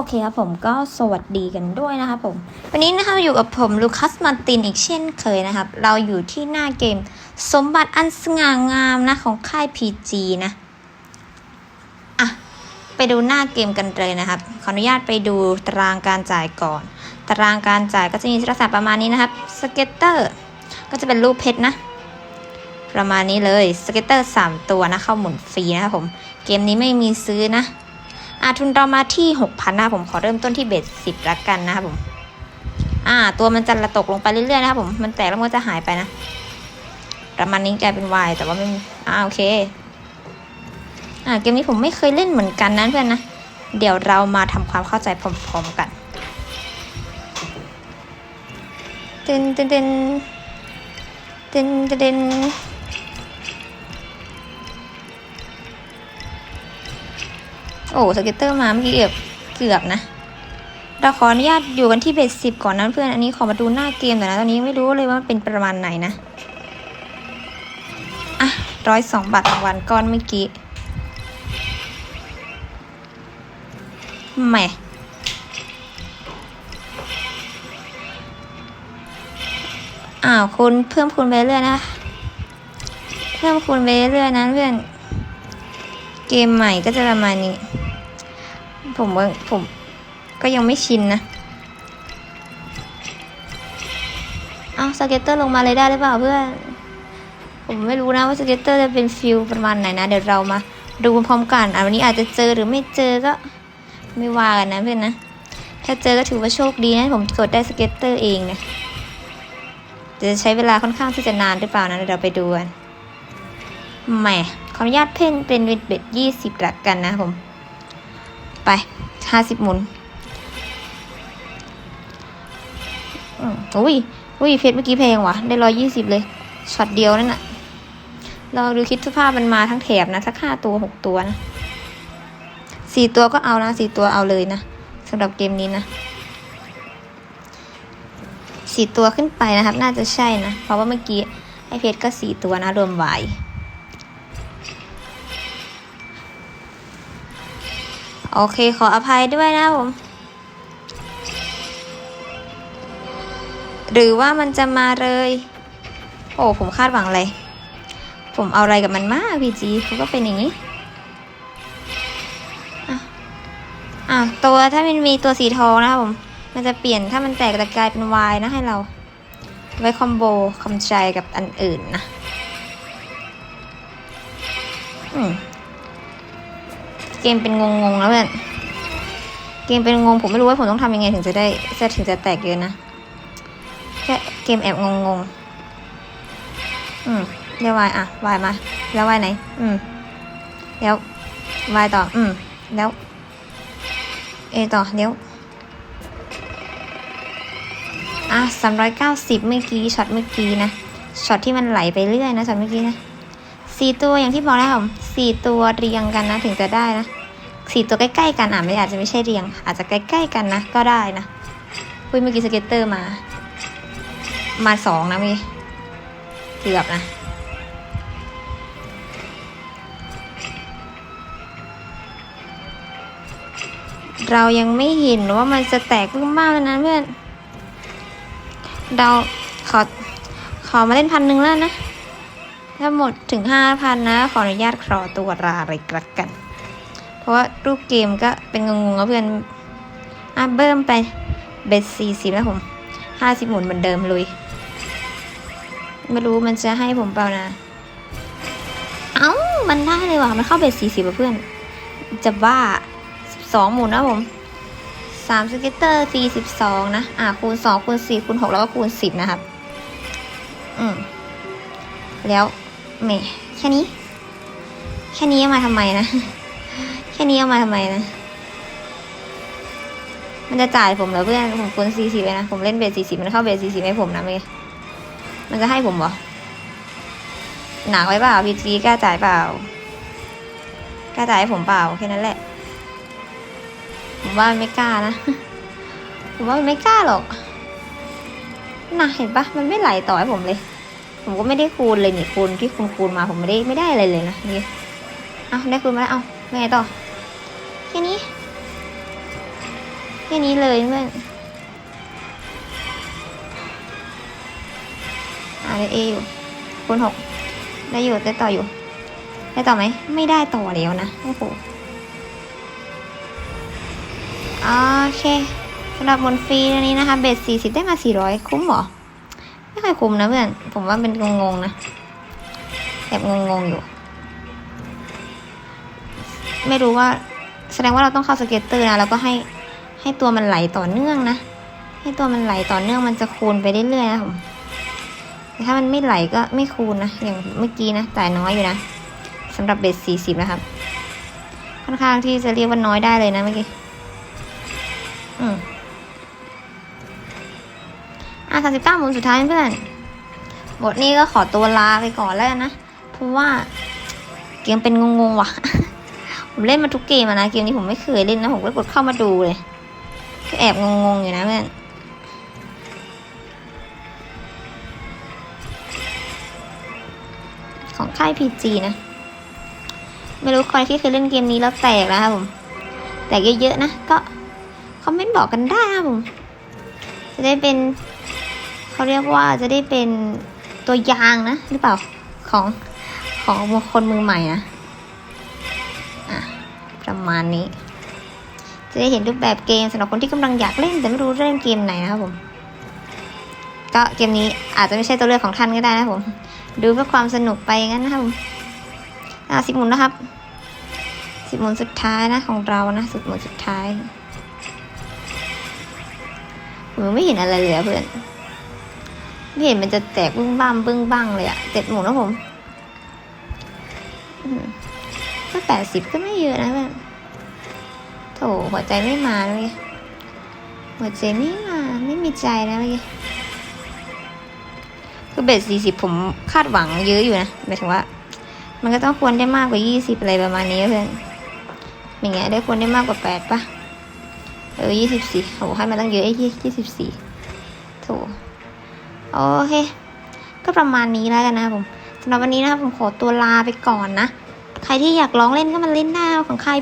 โอเคครับผมก็สวัสดีกันด้วยนะครับผม วันนี้นะครับอยู่กับผมลูคัสมาตินอีกเช่นเคยนะครับ เราอยู่ที่หน้าเกม สมบัติอันสง่างามนะของค่าย PG นะอะไปดูหน้าเกมกันเลยนะครับ ขออนุญาตไปดูตารางการจ่ายก่อน ตารางการจ่ายก็จะมีลักษณะประมาณนี้นะครับสเก็ตเตอร์ก็จะเป็นรูปเพชรนะ ประมาณนี้เลยสเก็ตเตอร์3ตัวนะเข้าหมุนฟรีนะครับผม เกมนี้ไม่มีซื้อนะ อาทุนเรามาที่ 6,000นะผมขอเริ่มต้นที่เบสสิบละกันนะครับผม อ่า ตัวมันจะระตกลงไปเรื่อยๆนะครับผม มันแตกแล้วมันก็จะหายไปนะ ประมาณนี้กลายเป็นวายแต่ว่าไม่มีอ่าโอเค อ่าเกมนี้ผมไม่เคยเล่นเหมือนกันนะเพื่อนนะ เดี๋ยวเรามาทำความเข้าใจพร้อมๆกันเตึนเตึนเตึนเตึนตึนตึน อ้สเก็ตเตอร์มาเมื่อกี้เกือบเกือบนะ เราขออนุญาตอยู่กันที่เบสสิบก่อนนะเพื่อน อันนี้ขอมาดูหน้าเกมหน่อยนะ ตอนนี้ไม่รู้เลยว่ามันเป็นประมาณไหนนะ อะร้อยสองบาทรางวัลก้อนเมื่อกี้แหมอ้าวคุณเพิ่มคูณไปเรื่อยนะ เพิ่มคูณไปเรื่อยนะเพื่อน เกมใหม่ก็จะประมาณนี้ ผมว่าผมก็ยังไม่ชินนะ เอาสเก็ตเตอร์ลงมาเลยได้หรือเปล่าเพื่อน ผมไม่รู้นะว่าสเก็ตเตอร์จะเป็นฟิลประมาณไหนนะ เดี๋ยวเรามาดูพร้อมกันอะวันนี้อาจจะเจอหรือไม่เจอก็ไม่ว่ากันนะเพื่อนนะ ถ้าเจอก็ถือว่าโชคดีนะผมกดได้สเก็ตเตอร์เองเนี่ยจะใช้เวลาค่อนข้างที่จะนานหรือเปล่านะเดี๋ยวเราไปดูกันแหมขออนุญาตเพ่นเป็นเบ็ดยี่สิบละกันนะผม ไปห้าสิบหมุนอุ้ยอุ้ยเพชรเมื่อกี้แพงวะได้ร้อยยี่สิบเลยช็อตเดียวนั่นน่ะลองดูคิดสภาพมันมาทั้งแถบนะสักห้าตัวหกตัวนะสี่ตัวก็เอานะสี่ตัวเอาเลยนะสำหรับเกมนี้นะสี่ตัวขึ้นไปนะครับ น่าจะใช่นะ เพราะว่าเมื่อกี้ไอเพชรก็สี่ตัวนะรวมไว้ โอเคขออภัยด้วยนะผม หรือว่ามันจะมาเลย โอ้ผมคาดหวังอะไร ผมเอาอะไรกับมันมากพี่จีเขาก็เป็นอย่างนี้อะอะตัวถ้ามันมีตัวสีทองนะครับผม มันจะเปลี่ยนถ้ามันแตกจะกลายเป็นวายนะให้เรา ไว้คอมโบคอมใจกับอันอื่นนะ เกมเป็นงงๆแล้วเพื่อนเกมเป็นงงผมไม่รู้ว่าผมต้องทำยังไงถึงจะได้จะถึงจะแตกเยอะนะแค่เกมแอบงงๆอืมเดี๋ยววายอะวายมา แล้ววายไหน อืมแล้ววายต่อ อืมแล้วเอต่อเดี๋ยวอะสามร้อยเก้าสิบเมื่อกี้ช็อตเมื่อกี้นะช็อตที่มันไหลไปเรื่อยนะช็อตเมื่อกี้นะ สี่ตัวอย่างที่บอกแล้วครับสี่ตัวเรียงกันนะ ถึงจะได้นะสี่ตัวใกล้ๆกันอะไม่อาจจะไม่ใช่เรียง อาจจะใกล้ๆกันนะ ก็ได้นะคุยเมื่อกี้สเก็ตเตอร์มา มาสองนะมีเกือบนะเรายังไม่เห็นว่ามันจะแตกลูกมากเลยนะเพื่อน เราขอขอมาเล่นพันหนึ่งแล้วนะ ถ้าหมดถึงห้าพันนะ ขออนุญาตขอตัวลาอะไรกักัน เพราะว่ารูปเกมก็เป็นงงๆเพื่อนอะเบิ่มไปเบสสี่สิบนะผมห้าสิบหมุนเหมือนเดิมเลยไม่รู้มันจะให้ผมเปล่านะ เอ้า มันได้เลยว่ะ มันเข้าเบสสี่สิบเพื่อน จะบ้าสิบสองหมุนนะผมสามสเก็ตเตอร์ฟรีสิบสองนะ อะคูณสองคูณสี่คูณหกแล้วก็คูณสิบนะครับ อืม แล้ว แหมแค่นี้ แค่นี้เอามาทำไมนะ แค่นี้เอามาทำไมนะ มันจะจ่ายผมเหรอเพื่อน ผมคูณสี่สิบเลยนะ ผมเล่นเบสสี่สิบมันเข้าเบสสี่สิบให้ผมนะเมย์มันจะให้ผมเหรอ หนักไว้เปล่าพีจีกล้าจ่ายเปล่ากล้าจ่ายให้ผมเปล่าแค่นั้นแหละ ผมว่ามันไม่กล้านะ ผมว่ามันไม่กล้าหรอกน่ะเห็นปะมันไม่ไหลต่อให้ผมเลย ผมก็ไม่ได้คูณเลยนี่คูณที่คุณคูณมาผมไม่ได้ไม่ได้อะไรเลยนะนี่เอาได้คูณมาแล้วเอาไงต่อแค่นี้แค่นี้เลยเพื่อนอ่าได้เออยู่คูณหกได้อยู่ได้ต่ออยู่ ได้ต่อไหมไม่ได้ต่อแล้วนะโอ้โหโอเคสำหรับบนฟรีอันนี้นะคะเบสสี่สิบได้มาสี่ร้อยคุ้มหรอ ไม่ค่อยคุ้มนะเพื่อน ผมว่าเป็นงงๆนะแอบงงๆอยู่ ไม่รู้ว่า แสดงว่าเราต้องเข้าสเก็ตเตอร์นะแล้วก็ให้ให้ตัวมันไหลต่อเนื่องนะ ให้ตัวมันไหลต่อเนื่องมันจะคูณไปเรื่อยๆนะผมถ้ามันไม่ไหลก็ไม่คูณนะ อย่างเมื่อกี้นะจ่ายน้อยอยู่นะสำหรับเบสสี่สิบนะครับ ค่อนข้างที่จะเรียกว่าน้อยได้เลยนะเมื่อกี้ อืม อะสามสิบเก้าหมุนสุดท้ายเพื่อน บทนี้ก็ขอตัวลาไปก่อนแล้วนะ เพราะว่าเกมเป็นงงๆว่ะ ผมเล่นมาทุกเกมนะ เกมนี้ผมไม่เคยเล่นนะ ผมก็กดเข้ามาดูเลย ก็แอบงงๆอยู่นะเพื่อนของค่าย PG นะ ไม่รู้ใครที่เคยเล่นเกมนี้แล้วแตกนะครับผม แตกเยอะๆนะ ก็คอมเมนต์บอกกันได้ครับผม จะได้เป็น เขาเรียกว่าจะได้เป็นตัวยางนะ หรือเปล่าของของคนมือใหม่นะอะประมาณนี้ จะได้เห็นรูปแบบเกมสำหรับคนที่กำลังอยากเล่น แต่ไม่รู้เล่นเกมไหนนะครับผม ก็เกมนี้อาจจะไม่ใช่ตัวเลือกของท่านก็ได้นะผม ดูเพื่อความสนุกไปงั้นนะครับผมอะสิบหมุนนะครับสิบหมุนสุดท้ายนะของเรานะสิบหมุนสุดท้ายผมไม่เห็นอะไรเลยอเพื่อน เห็นมันจะแตกบึ้งบ้ามบึ้งบ้างเลยอะเจ็ดหมุนแล้วผมก็แปดสิบก็ไม่เยอะนะเพื่อนโถหัวใจไม่มาเลยหัวใจไม่มาไม่มีใจนะเมื่อกี้คือเบสสี่สิบผมคาดหวังเยอะอยู่นะหมายถึงว่า มันก็ต้องควรได้มากกว่ายี่สิบอะไรประมาณนี้เพื่อนอย่างเงี้ยได้ควรได้มากกว่าแปดปะเออยี่สิบสี่โหให้มาตั้งเยอะไอ้ยี่ยี่สิบสี่โถ โอเค ก็ประมาณนี้แล้วกันนะผมสำหรับวันนี้นะครับผมขอตัวลาไปก่อนนะ ใครที่อยากร้องเล่นก็มาเล่นหน้าของค่าย